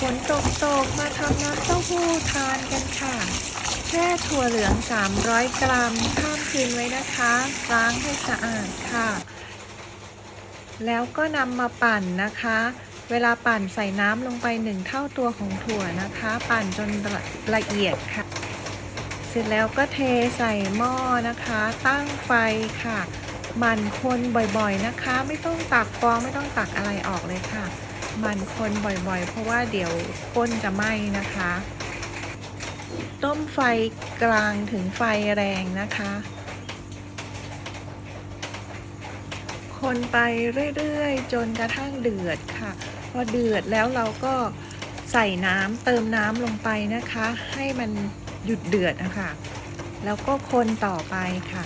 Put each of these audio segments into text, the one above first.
ฝนตกตกมาทำน้ำเต้าหู้ทานกันค่ะแช่ถั่วเหลือง 300 กรัม ข้ามคืนไว้นะคะล้างให้สะอาดค่ะ แล้วก็นำมาปั่นนะคะ เวลาปั่นใส่น้ำลงไปหนึ่งเท่าตัวของถั่วนะคะ ปั่นจนละละเอียดค่ะ เสร็จแล้วก็เทใส่หม้อนะคะ ตั้งไฟค่ะหมันคนบ่อยๆนะคะ ไม่ต้องตักฟองไม่ต้องตักอะไรออกเลยค่ะ มันคนบ่อยๆ เพราะว่าเดี๋ยวก้นจะไหม้นะคะ ต้มไฟกลางถึงไฟแรงนะคะ คนไปเรื่อยๆ จนกระทั่งเดือดค่ะ พอเดือดแล้วเราก็ใส่น้ำเติมน้ำลงไปนะคะ ให้มันหยุดเดือดนะคะ แล้วก็คนต่อไปค่ะ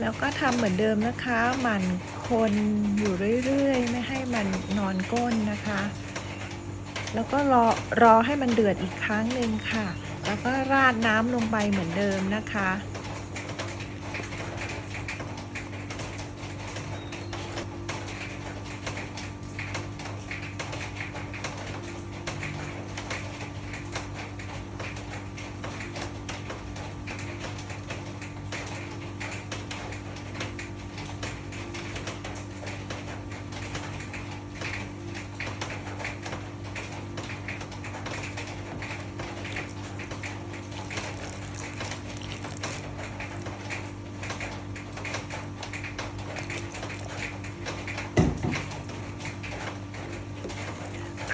แล้วก็ทำเหมือนเดิมนะคะหมัน คนอยู่เรื่อยๆ ไม่ให้มันนอนก้นนะคะ แล้วก็รอรอให้มันเดือดอีกครั้งหนึ่งค่ะ แล้วก็ราดน้ำลงไปเหมือนเดิมนะคะ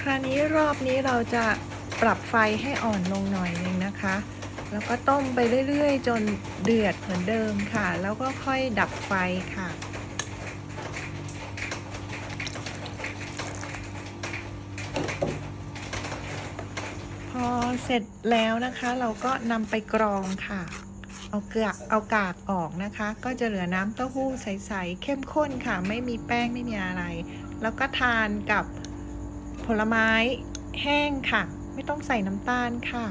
ราวนี้รอบนี้เราจะปรับไฟให้อ่อนลงหน่อยหนึงนะคะ แล้วก็ต้มไปเรื่อยๆ จนเดือดเหมือนเดิมค่ะ แล้วก็ค่อยดับไฟค่ะพอเสร็จแล้วนะคะเราก็นำไปกรองค่ะ เอาเกลือเอากากออกนะคะ ก็จะเหลือน้ำเต้าหู้ใสๆเข้มข้นค่ะ ไม่มีแป้งไม่มีอะไร แล้วก็ทานกับ ผลไม้แห้งค่ะ ไม่ต้องใส่น้ำตาลค่ะ